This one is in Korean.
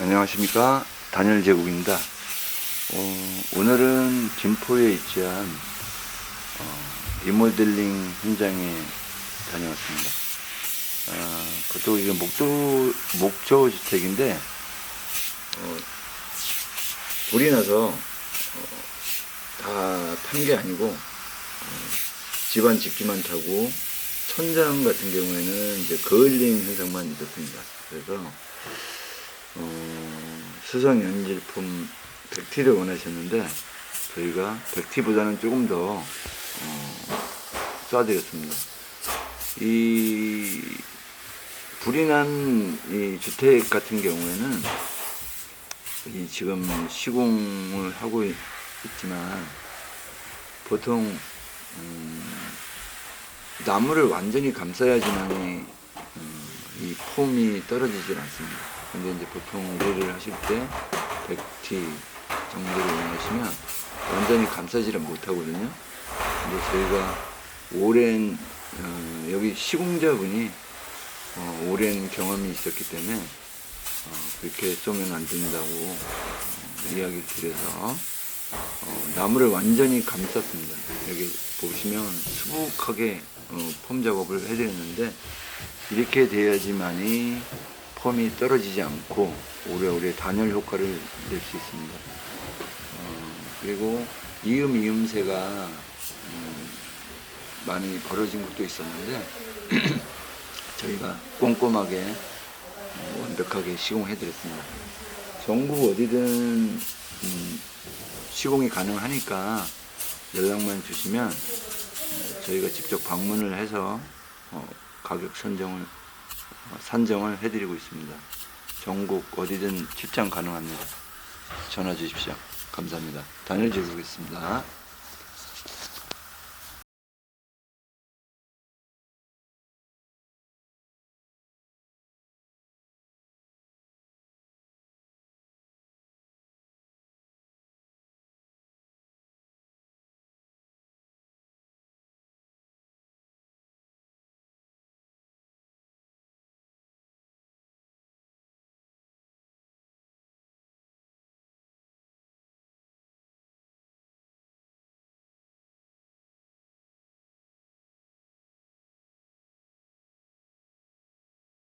안녕하십니까 단열 제국입니다. 어, 오늘은 김포에 위치한 어, 리모델링 현장에 다녀왔습니다. 아, 보통 이게 목조 목조 주택인데 어, 불이 나서 다탄 게 아니고 어, 집안 집기만 타고 천장 같은 경우에는 이제 거울링 현상만 있었습니다. 그래서 어, 수성 연질품 100T를 원하셨는데 저희가 100T보다는 조금 더 어, 쏴드렸습니다. 이 불이 난 이 주택 같은 경우에는 이 지금 시공을 하고 있- 있지만 보통 음, 나무를 완전히 감싸야지만 이 음, 이 폼이 떨어지질 않습니다. 근데 이제 보통 의뢰를 하실 때 100T 정도를 원하시면 완전히 감싸지를 못하거든요. 근데 저희가 오랜 어, 여기 시공자분이 어, 오랜 경험이 있었기 때문에 어, 그렇게 쏘면 안 된다고 어, 이야기를 드려서 어, 나무를 완전히 감쌌습니다. 여기 보시면 수북하게 어, 폼 작업을 해드렸는데 이렇게 돼야지만이 폼이 떨어지지 않고 오래오래 단열 효과를 낼 수 있습니다. 어, 그리고 이음 이음새가 음, 많이 벌어진 것도 있었는데 저희가 꼼꼼하게 어, 완벽하게 시공해드렸습니다. 전국 어디든 음, 시공이 가능하니까 연락만 주시면 어, 저희가 직접 방문을 해서 어, 가격 선정을 어, 산정을 해드리고 있습니다. 전국 어디든 출장 가능합니다. 전화 주십시오. 감사합니다. 단일 제국이겠습니다.